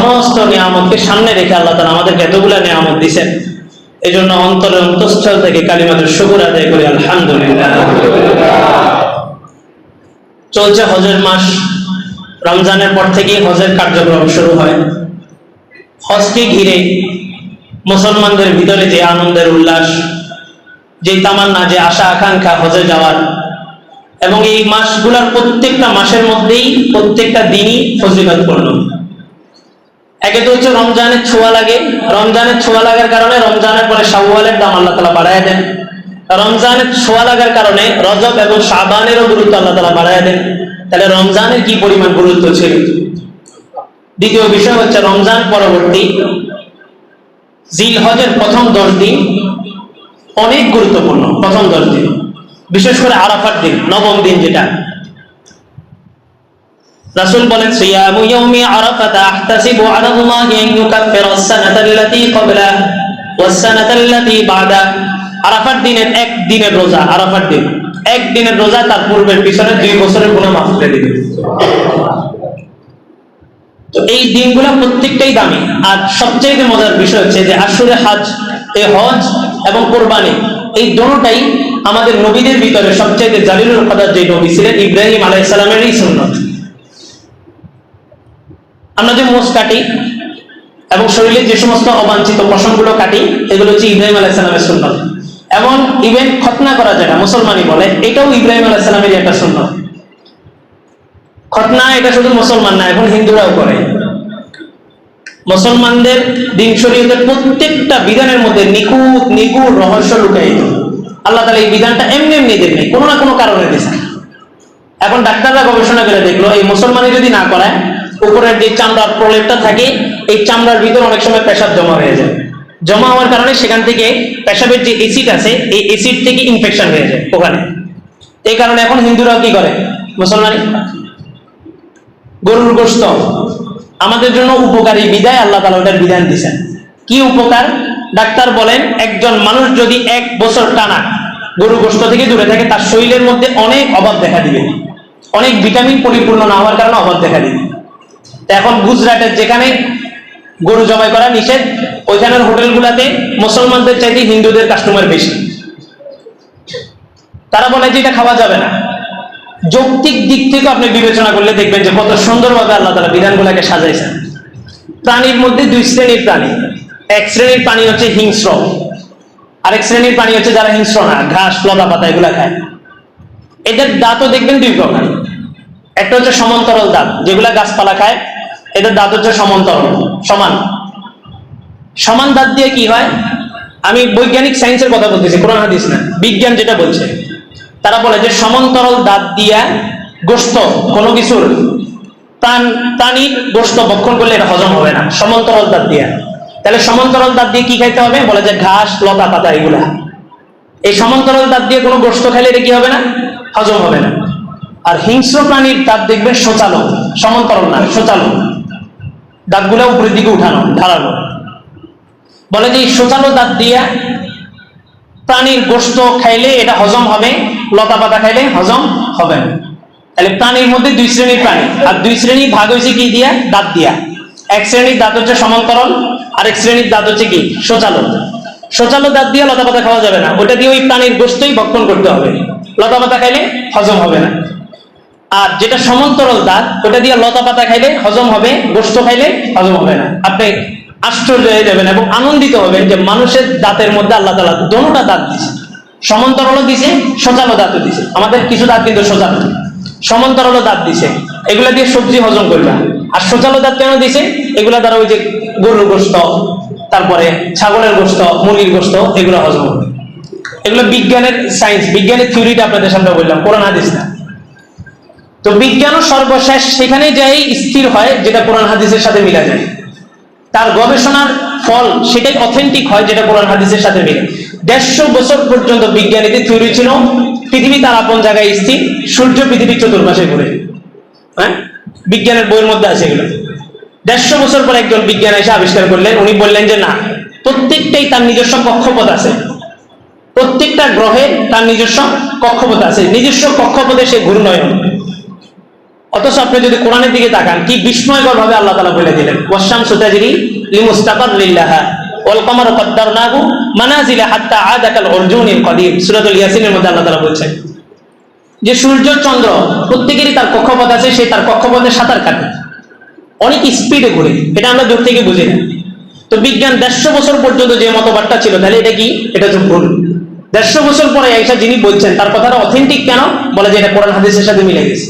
সমস্ত নিয়ামতকে সামনে রেখে আল্লাহ তালা আমাদেরকে এতগুলা নিয়ামত দিছেন। এই জন্য অন্তরের অন্তঃস্থল থেকে কালিমাতুর শুকুর আদায় করি, আলহামদুলিল্লাহ। চলছে হজের মাস। রমজানের পর থেকেই হজের কার্যক্রম শুরু হয়। হজকে ঘিরে মুসলমানদের ভিতরে যে আনন্দের উল্লাস, যে তামান্না, যে আশা, আকাঙ্ক্ষা হজে যাওয়ার, এবং এই মাসগুলার প্রত্যেকটা মাসের মধ্যেই প্রত্যেকটা দিনই ফজিলতপূর্ণ। একে তো হচ্ছে রমজানের ছোঁয়া লাগে। রমজানের ছোঁয়া লাগার কারণে রমজানের পরে শাওয়ালের দাম আল্লাহ তালা বাড়ায় দেন। রমজানের ছোঁয়া লাগার কারণে রজব এবং সাবানেরও গুরুত্ব আল্লাহ তালা বাড়ায় দেন। তাহলে রমজানের কি পরিমাণ গুরুত্ব ছিল? দ্বিতীয় বিষয় হচ্ছে রমজান পরবর্তী জিল হজের প্রথম দশ দিন অনেক গুরুত্বপূর্ণ, প্রথম দশ দিন। বিশেষ করে আরাফার দিন, নবম দিন যেটা। রাসূল বলেন, সিয়ামু ইয়াউমি আরাফাতা আহতাসিবু আলা আল্লাহি আন ইউকাফিরা আস-সানাতা আল্লাতী ক্বাবলা ওয়াস-সানাতা আল্লাতী বা'দা। আরাফার দিনের এক দিনের রোজা, আরাফার দিন। এক দিনের রোজা তার পূর্বের পিছনে দুই বছরের গুনাহ মাফ করে দিবে। তো এই দিনগুলো প্রত্যেকটাই দামি। আর সবচেয়ে মজার বিষয় হচ্ছে যে আসলে হাজ এই হজ এবং কোরবানি, এই দোনোটাই আমাদের নবীদের ভিতরে সবচেয়ে জালিলুল কদর যে নবী ছিলেন, ইব্রাহিম আলাইসালামেরই সুন্নত। আমরা যে মোষ কাটি এবং শরীরে যে সমস্ত অবাঞ্ছিত পশমগুলো কাটি, এগুলো হচ্ছে ইব্রাহিম আলাইসালামের সুন্নত। এবং ইভেন খতনা করা যেটা মুসলমানই বলে, এটাও ইব্রাহিম আলাইসালামেরই একটা সুন্নত। খতনা এটা শুধু মুসলমান না, এখন হিন্দুরাও করে। মুসলমানদের দিন শরীয়তের প্রত্যেকটা বিধানের মধ্যে নিখুঁত, নিগুড় রহস্য লুকায়িত আল্লাহ তালা এই বিধানটা এমনি এমনি নাই, কোনো না কোনো কারণে দিয়েছেন। এখন ডাক্তাররা গবেষণা করে দেখল, এই মুসলমানে যদি না করায় উপরের যে চামড়ার প্রলেপটা থাকে, এই চামড়ার ভিতর অনেক সময় পেশাব জমা হয়ে যায়। জমা হওয়ার কারণে সেখান থেকে পেশাবের যে এসিড আছে, এই এসিড থেকে ইনফেকশন হয়ে যায় ওখানে। এই কারণে এখন হিন্দুরাও কি করে? মুসলমানই গরুর গোস্ত আমাদের জন্য উপকারী বিদায় আল্লাহ তালা ওটার বিধান দিচ্ছেন কি উপকার? ডাক্তার বলেন, একজন মানুষ যদি এক বছর টানা গরু গোস্ত থেকে দূরে থাকে, তার শরীরের মধ্যে অনেক অভাব দেখা দিবে। অনেক ভিটামিন পরিপূর্ণ না হওয়ার কারণে অভাব দেখা দিবে। এখন গুজরাটের যেখানে গরু জবাই করা নিষেধ, ওইখানের হোটেলগুলোতে মুসলমানদের চাইতে হিন্দুদের কাস্টমার বেশি। তারা বলে যে এটা খাওয়া যাবে না। যৌক্তিক দিক থেকে আপনি বিবেচনা করলে দেখবেন যে কত সুন্দরভাবে আল্লাহ তালা বিধানগুলোকে সাজাইছেন। প্রাণীর মধ্যে দুই শ্রেণির প্রাণী। এক শ্রেণির প্রাণী হচ্ছে হিংস্র। আরেক শ্রেণির প্রাণী হচ্ছে যারা হিংস্র না, ঘাস, লতা পাতা এগুলা খায়। এদের দাঁতও দেখবেন দুই প্রকার। একটা হচ্ছে সমান্তরাল দাঁত, যেগুলা গাছপালা খায়। এদের দাঁত হচ্ছে সমান্তরাল, সমান। সমান দাঁত দিয়ে কি হয়? আমি বৈজ্ঞানিক সায়েন্সের কথা বলতেছি, কোরআন হাদিস না, বিজ্ঞান যেটা বলছে। তারা বলে যে সমান্তরাল দাঁত দিয়া গোস্ত কোনো কিছুর প্রাণ প্রাণীর গোস্ত ভক্ষণ করলে এটা হজম হবে না, সমান্তরাল দাঁত দিয়া। তাহলে সমান্তরাল দাঁত দিয়ে কি খাইতে হবে? বলে যে ঘাস, লতা, পাতা, এগুলা। এই সমান্তরাল দাঁত দিয়ে কোনো গোস্ত খাইলে এটা কি হবে না? হজম হবে না। আর হিংস্র প্রাণীর দাঁত দেখবে সোচালো, সমান্তরাল না, সোচালো। দাঁতগুলো উপরের দিকে উঠানো ঢালানো বলে যে সোচালো দাঁত দিয়া প্রাণীর গোস্ত খাইলে এটা হজম হবে লতা পাতা খাইলে হজম হবে না। তাহলে প্রাণীর মধ্যে দুই শ্রেণির প্রাণী, আর দুই শ্রেণির ভাগ হয়েছে কি দিয়া? দাঁত দিয়া। এক শ্রেণির দাঁত হচ্ছে সমান্তরল আর এক শ্রেণির দাঁত হচ্ছে কি? সোচালো। সোচালো দাঁত দিয়ে লতা পাতা খাওয়া যাবে না ওটা দিয়ে ওই প্রাণীর গোস্তই ভক্ষণ করতে হবে। লতা পাতা খাইলে হজম হবে না। আর যেটা সমান্তরাল দাঁত ওটা দিয়ে লতা পাতা খাইলে হজম হবে, গোস্ত খাইলে হজম হবে না। আপনি আশ্চর্য হয়ে যাবেন এবং আনন্দিত হবেন যে মানুষের দাঁতের মধ্যে আল্লাহ তালা দোনোটা দাঁত দিছে সমান্তরালও দিছে সোজালো দাঁতও দিছে আমাদের কিছু দাঁত কিন্তু সোজা সমান্তরালও দাঁত দিছে এগুলা দিয়ে সবজি হজম করবে আর সোজালো দাঁত কেন দিছে এগুলা দ্বারা ওই যে গরুর গোস্ত, তারপরে ছাগলের গোস্ত, মুরগির গোস্ত, এগুলো হজম হবে এগুলো বিজ্ঞানের সায়েন্স বিজ্ঞানের থিওরিটা আপনাদের সামনে বললাম, কোরআন, হাদিস না। তো বিজ্ঞানও সর্বশেষ সেখানে যাই স্থির হয়, যেটা কোরআন হাদিসের সাথে মিলা যায়। তার গবেষণার ফল সেটাই অথেন্টিক হয়, যেটা কোরআন হাদিসের সাথে মিলে। দেড়শো বছর পর্যন্ত বিজ্ঞানীদের থিওরি ছিল, পৃথিবী তার আপন জায়গায় স্থির, সূর্য পৃথিবীর চতুর্মাসে ঘুরে। হ্যাঁ? বিজ্ঞানের বইয়ের মধ্যে আছে এগুলো। দেড়শো বছর পর একজন বিজ্ঞান এসে আবিষ্কার করলেন, উনি বললেন যে না, প্রত্যেকটাই তার নিজস্ব কক্ষপথ আছে। প্রত্যেকটা গ্রহে তার নিজস্ব কক্ষপথ আছে। নিজস্ব কক্ষপথে সে ঘূর্ণয়ন। অথচ আপনি যদি কোরআনের দিকে তাকান, কি বিস্ময়কর ভাবে আল্লাহ তালা বলে দিলেন ওয়াসাম সুতাজিরি লিমুস্তাকার লিল্লাহা ওয়াল কমার কদ্দারনাহু মানাজিলা হাত্তা আদাকাল অর্জুনিল কদিম সূরাতুল ইয়াসিনের মধ্যে আল্লাহ তালা বলছেন, যে সূর্য চন্দ্র প্রত্যেকেরই তার কক্ষপথ আছে, সে তার কক্ষপথে সাঁতার কাটে। অনেক স্পিডে ঘুরে, এটা আমরা দূর থেকে বুঝি না। তো বিজ্ঞান দেড়শো বছর পর্যন্ত যে মতবাদটা ছিল, তাহলে এটা কি? এটা তো ভুল। দেড়শো বছর পরে একটা যিনি বলছেন, তার কথাটা অথেন্টিক কেন? বলে যে এটা কোরআন হাদিসের সাথে মিলে গেছে।